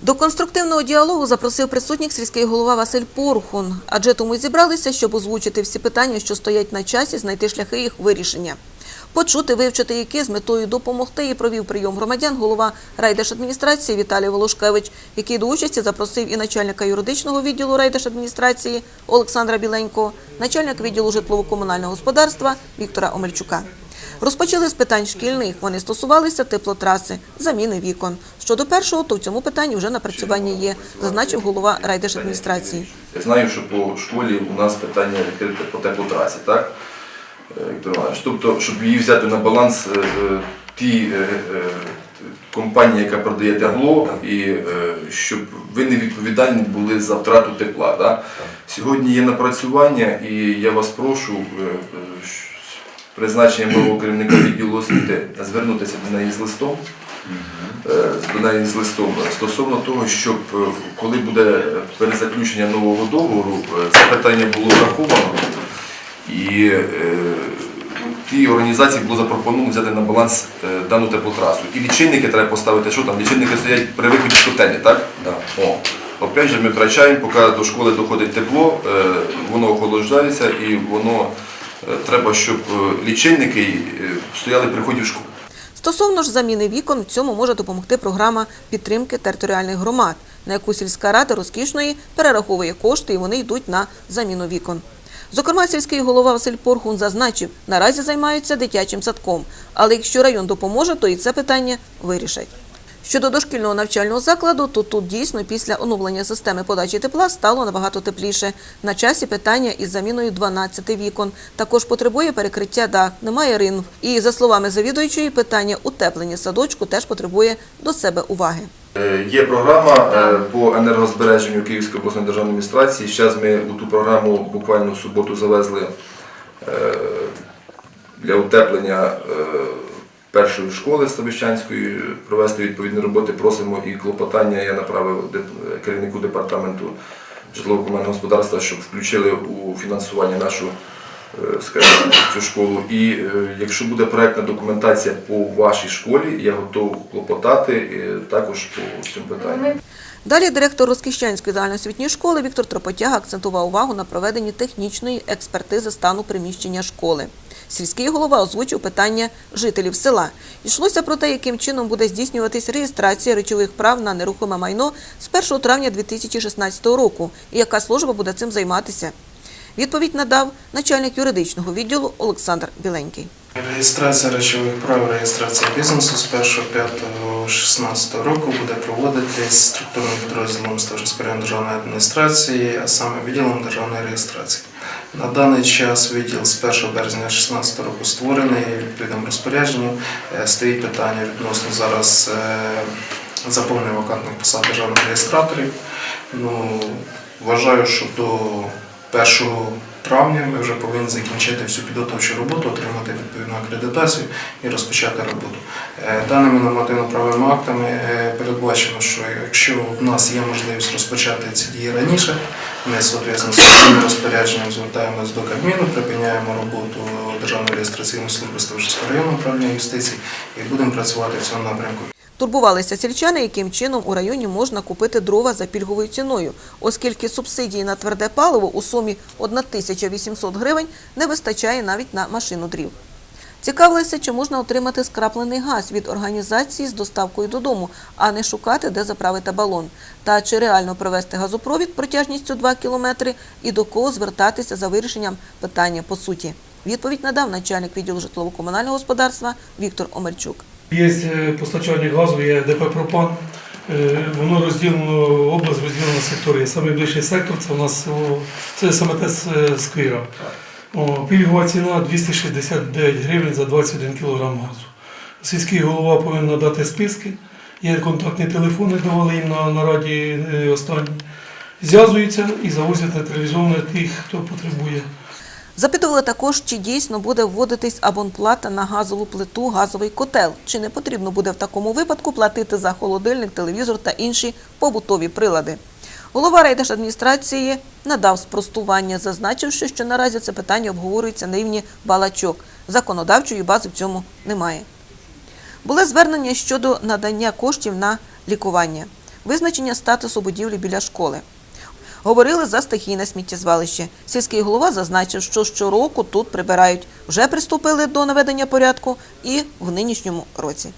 До конструктивного діалогу запросив присутніх сільський голова Василь Порхун, адже тому зібралися, щоб озвучити всі питання, що стоять на часі, знайти шляхи їх вирішення. Почути, вивчити які з метою допомогти і провів прийом громадян голова райдержадміністрації Віталій Волошкевич, який до участі запросив і начальника юридичного відділу райдержадміністрації Олександра Біленького, начальник відділу житлово-комунального господарства Віктора Омельчука. Розпочали з питань шкільних. Вони стосувалися теплотраси, заміни вікон. Щодо першого, то в цьому питанні вже напрацювання є, зазначив голова райдержадміністрації. Я знаю, що по школі у нас питання відкрите по теплотрасі, так? Е, Віктор Іванович, тобто, щоб її взяти на баланс е, е, ті компанії, яка продає тепло, і щоб ви не відповідальні були за втрату тепла. Сьогодні є напрацювання, і я вас прошу призначенням нового керівника відділу освіти звернутися до неї з листом. Е, до неї з листом стосовно того, щоб е, коли буде перезаключення нового договору, е, це питання було враховано і тій організації було запропоновано взяти на баланс дану теплотрасу. І лічильники треба поставити, що там, лічильники стоять при виході з котельні, так? Да. О. Опять же, ми втрачаємо, поки до школи доходить тепло, воно охолоджається і воно треба, щоб е, лічильники е, стояли при вході в школу. Стосовно ж заміни вікон, в цьому може допомогти програма підтримки територіальних громад, на яку сільська рада розкішної перераховує кошти і вони йдуть на заміну вікон. Зокрема, сільський голова Василь Порхун зазначив, наразі займаються дитячим садком, але якщо район допоможе, то і це питання вирішать. Щодо дошкільного навчального закладу, то тут дійсно після оновлення системи подачі тепла стало набагато тепліше. На часі питання із заміною 12 вікон. Також потребує перекриття дах, немає ринв. І за словами завідуючої, питання утеплення садочку теж потребує до себе уваги. Е, Є програма е, по енергозбереженню Київської обласної державної адміністрації. Зараз ми у ту програму буквально в суботу завезли е, для утеплення першої школи Ставищанської провести відповідні роботи. Просимо і клопотання. Я направив керівнику департаменту житлово-комунального господарства, щоб включили у фінансування нашу е, скажімо, цю школу. І е, якщо буде проектна документація по вашій школі, я готов клопотати е, також по цьому питанню. Далі директор Розкіщанської загальноосвітньої школи Віктор Тропотяга акцентував увагу на проведенні технічної експертизи стану приміщення школи. Сільський голова озвучив питання жителів села. Йшлося про те, яким чином буде здійснюватись реєстрація речових прав на нерухоме майно з 1 травня 2016 року і яка служба буде цим займатися. Відповідь надав начальник юридичного відділу Олександр Біленький. Реєстрація речових прав, реєстрація бізнесу з 1.5.16 року буде проводитись структурним підрозділом Ставропольської державної адміністрації, а саме відділом державної реєстрації. На даний час відділ з 1 березня 2016 року створений відповідним розпорядженням. Е, Стоїть питання відносно зараз е, заповнення вакантних посад державних реєстраторів. Ну, вважаю, що до 1 травня ми вже повинні закінчити всю підготовчу роботу, отримати відповідну акредитацію і розпочати роботу. Е, Даними нормативно-правовими актами е, передбачено, що якщо в нас є можливість розпочати ці дії раніше, ми соответственно, з цим розпорядженням звертаємось до Кабміну, припиняємо роботу Державної реєстраційної служби Ставропольського районного управління юстиції і будемо працювати в цьому напрямку. Турбувалися сільчани, яким чином у районі можна купити дрова за пільговою ціною, оскільки субсидії на тверде паливо у сумі 1800 гривень не вистачає навіть на машину дрів. Цікавилися, чи можна отримати скраплений газ від організації з доставкою додому, а не шукати, де заправити балон. Та чи реально провести газопровід протяжністю 2 кілометри і до кого звертатися за вирішенням питання по суті. Відповідь надав начальник відділу житлово-комунального господарства Віктор Омельчук. Є е, постачальник газу, є ДП Пропан. Е, Воно розділено, область розділена на сектори. Найближчий сектор це у нас це СМТ Сквіра. Пільгова ціна 269 гривень за 21 кг газу. Сільський голова повинен надати списки. Є контактні телефони, давали їм на нараді е, останні. Зв'язуються і завозять нейтралізовано тих, хто потребує. Запитували також, чи дійсно буде вводитись абонплата на газову плиту, газовий котел, чи не потрібно буде в такому випадку платити за холодильник, телевізор та інші побутові прилади. Голова райдержадміністрації надав спростування, зазначивши, що наразі це питання обговорюється на рівні балачок. Законодавчої бази в цьому немає. Були звернення щодо надання коштів на лікування. визначення статусу будівлі біля школи. Говорили за стихійне сміттєзвалище. Сільський голова зазначив, що щороку тут прибирають. Вже приступили до наведення порядку і в нинішньому році.